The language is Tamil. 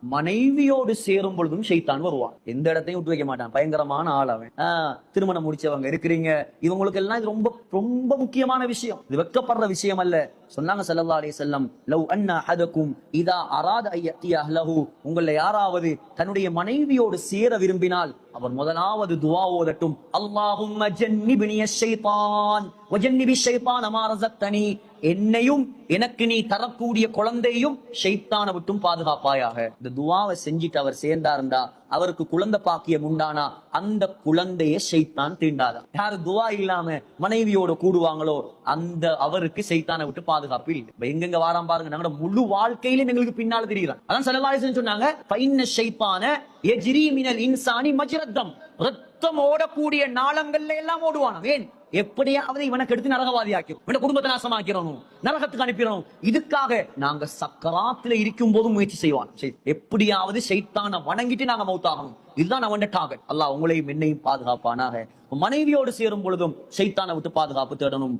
மனைவியோடு சேரும் பொழுதும் ஷைத்தான் வருவான். எந்த இடத்தையும் விட்டு வைக்க மாட்டான். பயங்கரமான ஆள் அவன். திருமணம் முடிச்சவங்க இருக்கிறீங்க. இவங்களுக்கு எல்லாம் இது ரொம்ப ரொம்ப முக்கியமான விஷயம். இது வெக்கப்படுற விஷயம் அல்ல. சொன்னாங்க ஸல்லல்லாஹு அலைஹி செல்லம் லவ் அண்ணா அஹதக்கும் இதா அராத ஐயத்தி அஹ்லஹு. உங்கள யாராவது தன்னுடைய மனைவியோடு சேர விரும்பினால் அவர் முதலாவது துவா ஓதட்டும். அல்லாஹும் ஜன்னிபினிய ஷைத்தான் வஜன்னிபி ஷைத்தான் அமா ரஸக்தனி. என்னையும் எனக்கு நீ தரக்கூடிய குழந்தையும் ஷைத்தான விட்டும் பாதுகாப்பாயாக. இந்த துவாவை செஞ்சுட்டு அவர் சேர்ந்தா இருந்தா அவருக்கு குழந்தை பாக்கியம் உண்டானா அந்த குழந்தைய ஷைத்தான் தீண்டாதா. யாரு துவா இல்லாம மனைவியோட கூடுவாங்களோ அந்த அவருக்கு ஷைத்தான விட்டு பாதுகாப்பு இல்லை. எங்கெங்க வாரம் பாருங்க நாங்களோட முழு வாழ்க்கையிலும் எங்களுக்கு பின்னால தெரியுறான். அதான் செலவாயிசன் சொன்னாங்க பைன்ன ஷைத்தான எஜிரி மினல் இன்சானி மஜ்ரத்தம். ரத்தம் ஓடக்கூடிய நாளங்கள்ல எல்லாம் ஓடுவானா. ஏன்? எப்படியாவது இவனை கெடுத்து நரகவாதி ஆக்கிறோம் இவனை குடும்பத்தை நாசமாக்கிறோம் நரகத்துக்கு அனுப்பிடணும் இதுக்காக நாங்க சக்கராத்துல இருக்கும் போது முயற்சி செய்வான் சரி, எப்படியாவது சைத்தான வணங்கிட்டு நாங்க மௌத்தாகணும். இதுதான் அவன் டார்கெட் அல்லாஹ் உங்களையும் என்னையும் பாதுகாப்பானாக. மனைவியோடு சேரும் பொழுதும் சைத்தான விட்டு பாதுகாப்பு தேடணும்.